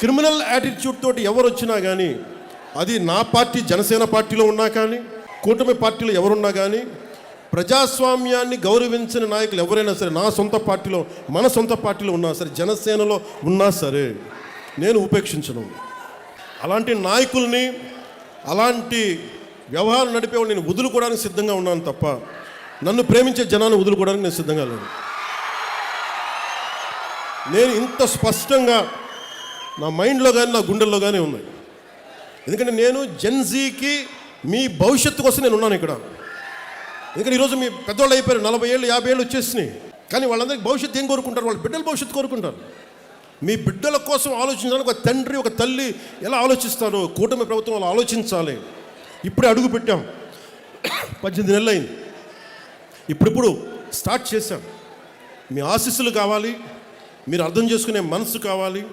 Criminal attitude తోటి ఎవరు వచ్చినా కానీ అది నా పార్టీ జనసేన పార్టీలో ఉన్నా కానీ కూటమి పార్టీలో ఎవరున్నా కానీ ప్రజాస్వామ్యాన్ని గౌరవించిన నాయకులు ఎవరైనా సరే నా సొంత పార్టీలో మన సొంత పార్టీలో ఉన్నా సరే జనసేనలో ఉన్నా సరే నేను ఉపేక్షించను. అలాంటి నాయకుల్ని అలాంటి వ్యవహారం నడిపేవాళ్ళు నేను వదులుకోవడానికి సిద్ధంగా ఉన్నాను తప్ప నన్ను ప్రేమించే జనాన్ని వదులుకోవడానికి నేను సిద్ధంగా లేను. నేను ఇంత స్పష్టంగా నా మైండ్లో కానీ నా గుండెల్లో కానీ ఉన్నాయి. ఎందుకంటే నేను జెన్జీకి మీ భవిష్యత్తు కోసం నేను ఉన్నాను ఇక్కడ. ఎందుకంటే ఈరోజు మీ పెద్దవాళ్ళు అయిపోయారు నలభై ఏళ్ళు యాభై ఏళ్ళు వచ్చేసినాయి. కానీ వాళ్ళందరికీ భవిష్యత్తు ఏం కోరుకుంటారు? వాళ్ళ బిడ్డల భవిష్యత్తు కోరుకుంటారు. మీ బిడ్డల కోసం ఆలోచించడానికి ఒక తండ్రి ఒక తల్లి ఎలా ఆలోచిస్తారు కూటమి ప్రభుత్వం వాళ్ళు ఆలోచించాలి. ఇప్పుడే అడుగు పెట్టాం. పద్దెనిమిది నెలలు అయింది. ఇప్పుడిప్పుడు స్టార్ట్ చేశాం. మీ ఆశీస్సులు కావాలి. మీరు అర్థం చేసుకునే మనసు కావాలి.